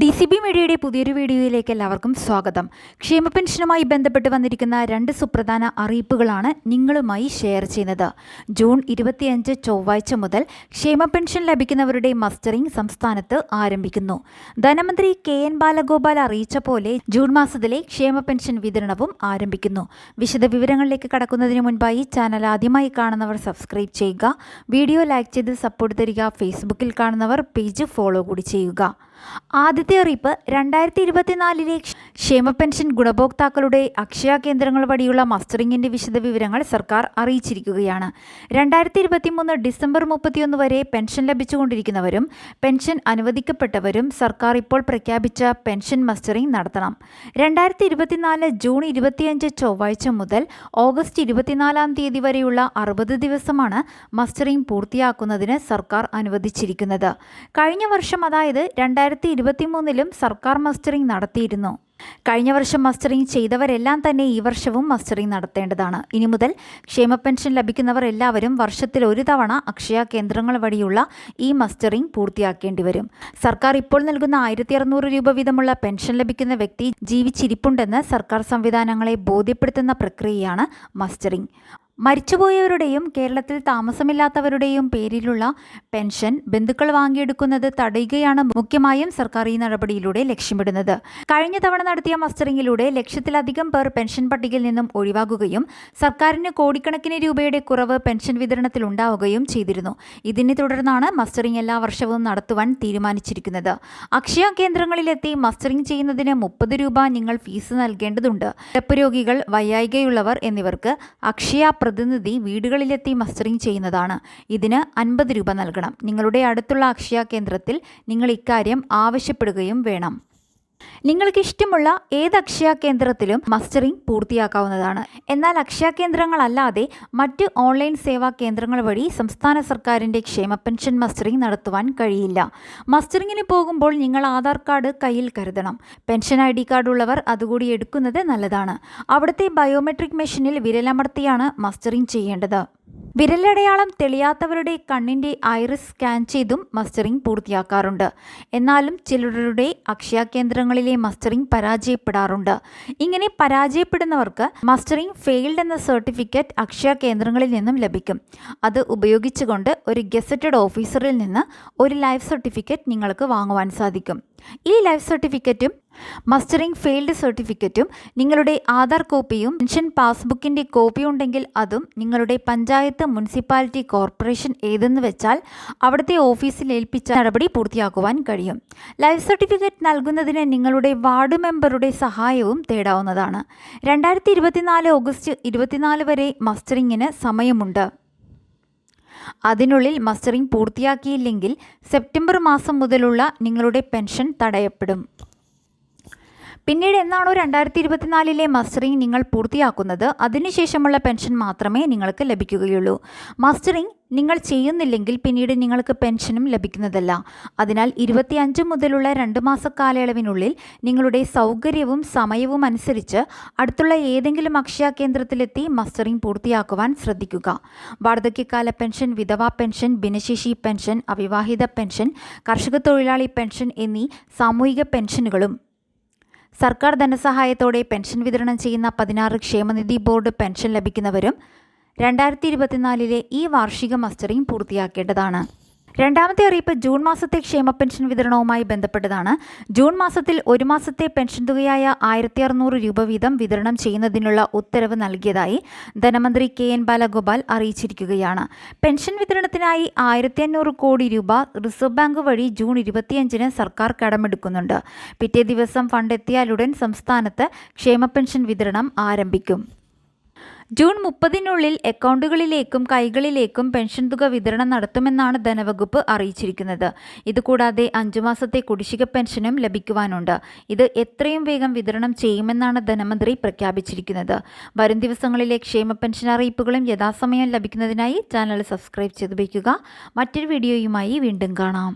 D C B മീഡിയയുടെ പുതിയൊരു വീഡിയോയിലേക്ക് എല്ലാവർക്കും സ്വാഗതം. ക്ഷേമ പെൻഷനുമായി ബന്ധപ്പെട്ട് വന്നിരിക്കുന്ന രണ്ട് സുപ്രധാന അറിയിപ്പുകളാണ് നിങ്ങളുമായി ഷെയർ ചെയ്യുന്നത്. ജൂൺ ഇരുപത്തിയഞ്ച് ചൊവ്വാഴ്ച മുതൽ ക്ഷേമ പെൻഷൻ ലഭിക്കുന്നവരുടെ മസ്റ്ററിംഗ് സംസ്ഥാനത്ത് ആരംഭിക്കുന്നു. ധനമന്ത്രി കെ എൻ ബാലഗോപാൽ അറിയിച്ച പോലെ ജൂൺ മാസത്തിലെ ക്ഷേമ പെൻഷൻ വിതരണവും ആരംഭിക്കുന്നു. വിശദ വിവരങ്ങളിലേക്ക് കടക്കുന്നതിന് മുൻപായി ചാനൽ ആദ്യമായി കാണുന്നവർ സബ്സ്ക്രൈബ് ചെയ്യുക. വീഡിയോ ലൈക്ക് ചെയ്ത് സപ്പോർട്ട് തരിക. ഫേസ്ബുക്കിൽ കാണുന്നവർ പേജ് ഫോളോ കൂടി ചെയ്യുക. ആദ്യത്തെ അറിയിപ്പ് രണ്ടായിരത്തി ഇരുപത്തിനാലിലെ ക്ഷേമ പെൻഷൻ ഗുണഭോക്താക്കളുടെ അക്ഷയ കേന്ദ്രങ്ങൾ വഴിയുള്ള മസ്റ്ററിംഗിന്റെ വിശദവിവരങ്ങൾ സർക്കാർ അറിയിച്ചിരിക്കുകയാണ്. രണ്ടായിരത്തി ഇരുപത്തിമൂന്ന് ഡിസംബർ മുപ്പത്തിയൊന്ന് വരെ പെൻഷൻ ലഭിച്ചുകൊണ്ടിരിക്കുന്നവരും പെൻഷൻ അനുവദിക്കപ്പെട്ടവരും സർക്കാർ ഇപ്പോൾ പ്രഖ്യാപിച്ച പെൻഷൻ മസ്റ്ററിംഗ് നടത്തണം. രണ്ടായിരത്തി ഇരുപത്തിനാല് ജൂൺ ഇരുപത്തിയഞ്ച് ചൊവ്വാഴ്ച മുതൽ ഓഗസ്റ്റ് ഇരുപത്തിനാലാം തീയതി വരെയുള്ള അറുപത് ദിവസമാണ് മസ്റ്ററിംഗ് പൂർത്തിയാക്കുന്നതിന് സർക്കാർ അനുവദിച്ചിരിക്കുന്നത്. കഴിഞ്ഞ വർഷം അതായത് രണ്ടായിരത്തി ഇരുപത്തിമൂന്നിലും സർക്കാർ മസ്റ്ററിംഗ് നടത്തിയിരുന്നു. കഴിഞ്ഞ വർഷം മസ്റ്ററിംഗ് ചെയ്തവരെല്ലാം തന്നെ ഈ വർഷവും മസ്റ്ററിംഗ് നടത്തേണ്ടതാണ്. ഇനി മുതൽ ക്ഷേമ പെൻഷൻ ലഭിക്കുന്നവർ എല്ലാവരും വർഷത്തിൽ ഒരു തവണ അക്ഷയ കേന്ദ്രങ്ങൾ വഴിയുള്ള ഈ മസ്റ്ററിംഗ് പൂർത്തിയാക്കേണ്ടി വരും. സർക്കാർ ഇപ്പോൾ നൽകുന്ന ആയിരത്തി അറുന്നൂറ് രൂപ വീതമുള്ള പെൻഷൻ ലഭിക്കുന്ന വ്യക്തി ജീവിച്ചിരിപ്പുണ്ടെന്ന് സർക്കാർ സംവിധാനങ്ങളെ ബോധ്യപ്പെടുത്തുന്ന പ്രക്രിയയാണ് മസ്റ്ററിംഗ്. മരിച്ചുപോയവരുടെയും കേരളത്തിൽ താമസമില്ലാത്തവരുടെയും പേരിലുള്ള പെൻഷൻ ബന്ധുക്കൾ വാങ്ങിയെടുക്കുന്നത് തടയുകയാണ് മുഖ്യമായും സർക്കാർ ഈ നടപടിയിലൂടെ ലക്ഷ്യമിടുന്നത്. കഴിഞ്ഞ തവണ നടത്തിയ മസ്റ്ററിംഗിലൂടെ ലക്ഷത്തിലധികം പേർ പെൻഷൻ പട്ടികയിൽ നിന്നും ഒഴിവാകുകയും സർക്കാരിന് കോടിക്കണക്കിന് രൂപയുടെ കുറവ് പെൻഷൻ വിതരണത്തിൽ ഉണ്ടാവുകയും ചെയ്തിരുന്നു. ഇതിനെ തുടർന്നാണ് മസ്റ്ററിംഗ് എല്ലാ വർഷവും നടത്തുവാൻ തീരുമാനിച്ചിരിക്കുന്നത്. അക്ഷയ കേന്ദ്രങ്ങളിലെത്തി മസ്റ്ററിംഗ് ചെയ്യുന്നതിന് മുപ്പത് രൂപ നിങ്ങൾ ഫീസ് നൽകേണ്ടതുണ്ട്. രോഗികൾ വയ്യായികയുള്ളവർ എന്നിവർക്ക് അക്ഷയ പ്രതിനിധി വീടുകളിലെത്തി മസ്റ്ററിംഗ് ചെയ്യുന്നതാണ്. ഇതിന് അൻപത് രൂപ നൽകണം. നിങ്ങളുടെ അടുത്തുള്ള അക്ഷയ കേന്ദ്രത്തിൽ നിങ്ങൾ ഇക്കാര്യം ആവശ്യപ്പെടുകയും വേണം. നിങ്ങൾക്ക് ഇഷ്ടമുള്ള ഏത് അക്ഷയ കേന്ദ്രത്തിലും മസ്റ്ററിംഗ് പൂർത്തിയാക്കാവുന്നതാണ്. എന്നാൽ അക്ഷയ കേന്ദ്രങ്ങളല്ലാതെ മറ്റ് ഓൺലൈൻ സേവാ കേന്ദ്രങ്ങൾ വഴി സംസ്ഥാന സർക്കാരിന്റെ ക്ഷേമ പെൻഷൻ മസ്റ്ററിംഗ് നടത്തുവാൻ കഴിയില്ല. മസ്റ്ററിങ്ങിന് പോകുമ്പോൾ നിങ്ങൾ ആധാർ കാർഡ് കയ്യിൽ കരുതണം. പെൻഷൻ ഐ ഡി കാർഡ് ഉള്ളവർ അതുകൂടി എടുക്കുന്നത് നല്ലതാണ്. അവിടുത്തെ ബയോമെട്രിക് മെഷീനിൽ വിരലമർത്തിയാണ് മസ്റ്ററിംഗ് ചെയ്യേണ്ടത്. വിരലടയാളം തെളിയാത്തവരുടെ കണ്ണിന്റെ ഐറിസ് സ്കാൻ ചെയ്തും മസ്റ്ററിംഗ് പൂർത്തിയാക്കാറുണ്ട്. എന്നാലും ചിലരുടെ അക്ഷയ കേന്ദ്രങ്ങളിലെ മസ്റ്ററിംഗ് പരാജയപ്പെടാറുണ്ട്. ഇങ്ങനെ പരാജയപ്പെടുന്നവർക്ക് മസ്റ്ററിംഗ് ഫെയിൽഡ് എന്ന സർട്ടിഫിക്കറ്റ് അക്ഷയ കേന്ദ്രങ്ങളിൽ നിന്നും ലഭിക്കും. അത് ഉപയോഗിച്ചുകൊണ്ട് ഒരു ഗസറ്റഡ് ഓഫീസറിൽ നിന്ന് ഒരു ലൈഫ് സർട്ടിഫിക്കറ്റ് നിങ്ങൾക്ക് വാങ്ങുവാൻ സാധിക്കും. ഈ ലൈഫ് സർട്ടിഫിക്കറ്റും മസ്റ്ററിംഗ് ഫെയിൽഡ് സർട്ടിഫിക്കറ്റും നിങ്ങളുടെ ആധാർ കോപ്പിയും പെൻഷൻ പാസ്ബുക്കിന്റെ കോപ്പി ഉണ്ടെങ്കിൽ അതും നിങ്ങളുടെ പഞ്ചായത്ത് മുനിസിപ്പാലിറ്റി കോർപ്പറേഷൻ ഏതെന്ന് വെച്ചാൽ അവിടുത്തെ ഓഫീസിൽ ഏൽപ്പിച്ച നടപടി പൂർത്തിയാക്കുവാൻ കഴിയും. ലൈഫ് സർട്ടിഫിക്കറ്റ് നൽകുന്നതിന് നിങ്ങളുടെ വാർഡ് മെമ്പറുടെ സഹായവും തേടാവുന്നതാണ്. രണ്ടായിരത്തി ഇരുപത്തിനാല് ഓഗസ്റ്റ് ഇരുപത്തിനാല് വരെ മസ്റ്ററിങ്ങിന് സമയമുണ്ട്. അതിനുള്ളിൽ മസ്റ്ററിംഗ് പൂർത്തിയാക്കിയില്ലെങ്കിൽ സെപ്റ്റംബർ മാസം മുതലുള്ള നിങ്ങളുടെ പെൻഷൻ തടയപ്പെടും. പിന്നീട് എന്നാണോ രണ്ടായിരത്തി ഇരുപത്തിനാലിലെ മസ്റ്ററിംഗ് നിങ്ങൾ പൂർത്തിയാക്കുന്നത്? അതിനുശേഷമുള്ള പെൻഷൻ മാത്രമേ നിങ്ങൾക്ക് ലഭിക്കുകയുള്ളൂ. മസ്റ്ററിംഗ് നിങ്ങൾ ചെയ്യുന്നില്ലെങ്കിൽ പിന്നീട് നിങ്ങൾക്ക് പെൻഷനും ലഭിക്കുന്നതല്ല. അതിനാൽ ഇരുപത്തിയഞ്ച് മുതലുള്ള രണ്ട് മാസ കാലയളവിനുള്ളിൽ നിങ്ങളുടെ സൗകര്യവും സമയവും അനുസരിച്ച് അടുത്തുള്ള ഏതെങ്കിലും അക്ഷയ കേന്ദ്രത്തിലെത്തി മസ്റ്ററിംഗ് പൂർത്തിയാക്കുവാൻ ശ്രദ്ധിക്കുക. വാർദ്ധക്യകാല പെൻഷൻ വിധവാ പെൻഷൻ ഭിന്നശേഷി പെൻഷൻ അവിവാഹിത പെൻഷൻ കർഷക തൊഴിലാളി പെൻഷൻ എന്നീ സാമൂഹിക പെൻഷനുകളും സർക്കാർ ധനസഹായത്തോടെ പെൻഷൻ വിതരണം ചെയ്യുന്ന പതിനാറ് ക്ഷേമനിധി ബോർഡ് പെൻഷൻ ലഭിക്കുന്നവരും രണ്ടായിരത്തി ഇരുപത്തിനാലിലെ ഈ വാർഷിക മസ്റ്ററിംഗ് പൂർത്തിയാക്കേണ്ടതാണ്. രണ്ടാമത്തെ അറിയിപ്പ് ജൂൺ മാസത്തെ ക്ഷേമ പെൻഷൻ വിതരണവുമായി ബന്ധപ്പെട്ടതാണ്. ജൂൺ മാസത്തിൽ ഒരു മാസത്തെ പെൻഷൻ തുകയായ ആയിരത്തി അറുന്നൂറ് രൂപ വീതം വിതരണം ചെയ്യുന്നതിനുള്ള ഉത്തരവ് നൽകിയതായി ധനമന്ത്രി കെ എൻ ബാലഗോപാൽ അറിയിച്ചിരിക്കുകയാണ്. പെൻഷൻ വിതരണത്തിനായി ആയിരത്തി അഞ്ഞൂറ് കോടി രൂപ റിസർവ് ബാങ്ക് വഴി ജൂൺ ഇരുപത്തിയഞ്ചിന് സർക്കാർ കടമെടുക്കുന്നുണ്ട്. പിറ്റേ ദിവസം ഫണ്ട് എത്തിയാലുടൻ സംസ്ഥാനത്ത് ക്ഷേമ പെൻഷൻ വിതരണം ആരംഭിക്കും. ജൂൺ മുപ്പതിനുള്ളിൽ അക്കൗണ്ടുകളിലേക്കും കൈകളിലേക്കും പെൻഷൻ തുക വിതരണം നടത്തുമെന്നാണ് ധനവകുപ്പ് അറിയിച്ചിരിക്കുന്നത്. ഇതുകൂടാതെ അഞ്ചു മാസത്തെ കുടിശ്ശിക പെൻഷനും ലഭിക്കുവാനുണ്ട്. ഇത് എത്രയും വേഗം വിതരണം ചെയ്യുമെന്നാണ് ധനമന്ത്രി പ്രഖ്യാപിച്ചിരിക്കുന്നത്. വരും ദിവസങ്ങളിലെ ക്ഷേമ പെൻഷൻ അറിയിപ്പുകളും യഥാസമയം ലഭിക്കുന്നതിനായി ചാനൽ സബ്സ്ക്രൈബ് ചെയ്ത് വയ്ക്കുക. മറ്റൊരു വീഡിയോയുമായി വീണ്ടും കാണാം.